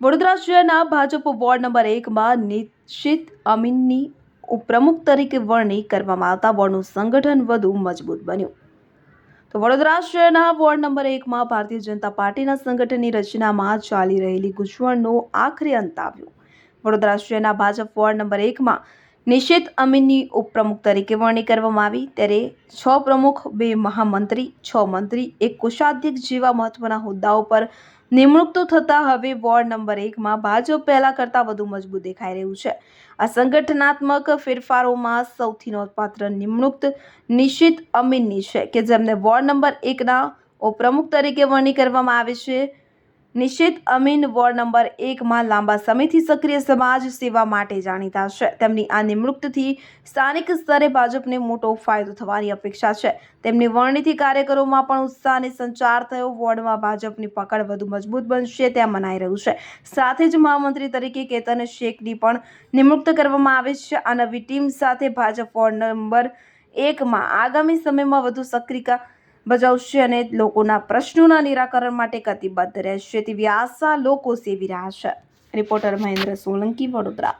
વડોદરા શહેરના Bhajap ward number એકમાં નિશ્ચિત અમીનની ઉપપ્રમુખ તરીકે વરણી કરવામાં આવતા વોર્ડનું સંગઠન વધુ મજબૂત બન્યું. તો વડોદરા શહેરના વોર્ડ નંબર એકમાં ભારતીય જનતા પાર્ટીના સંગઠનની રચનામાં ચાલી રહેલી ગૂંચવણનો આખરી અંત આવ્યો. વડોદરા શહેરના ભાજપ વોર્ડ નંબર એકમાં નિશિત અમીનની ઉપપ્રમુખ તરીકે વરણી કરવામાં આવી. ત્યારે છ પ્રમુખ, બે મહામંત્રી, છ મંત્રી, એક કોષાધ્યક્ષ જેવા મહત્વના હોદ્દાઓ પર નિમણૂક તો થતાં હવે વોર્ડ નંબર એકમાં ભાજપ પહેલાં કરતાં વધુ મજબૂત દેખાઈ રહ્યું છે. આ સંગઠનાત્મક ફેરફારોમાં સૌથી નોંધપાત્ર નિમણૂક નિશિત અમીનની છે કે જેમને વોર્ડ નંબર એકના ઉપપ્રમુખ તરીકે વરણી કરવામાં આવે છે. નિશિત અમીન વોર્ડ નંબર એકમાં લાંબા સમયથી સક્રિય સમાજ સેવા માટે જાણીતા છે. તેમની આ નિમણૂકથી સ્થાનિક સ્તરે ભાજપને મોટો ફાયદો થવાની અપેક્ષા છે. તેમની વરણીથી કાર્યકરોમાં પણ ઉત્સાહ અને સંચાર થયો. વોર્ડમાં ભાજપની પકડ વધુ મજબૂત બનશે ત્યાં મનાઈ રહ્યું છે. સાથે જ મહામંત્રી તરીકે કેતન શેખની પણ નિમણૂક કરવામાં આવે છે. આ નવી ટીમ સાથે ભાજપ વોર્ડ નંબર એકમાં આગામી સમયમાં વધુ સક્રિયતા બજાવશે અને લોકોના પ્રશ્નોના નિરાકરણ માટે કતિબદ્ધ રહેશે તેવી આશા લોકો સેવી રહ્યા છે. રિપોર્ટર મહેન્દ્ર સોલંકી, વડોદરા.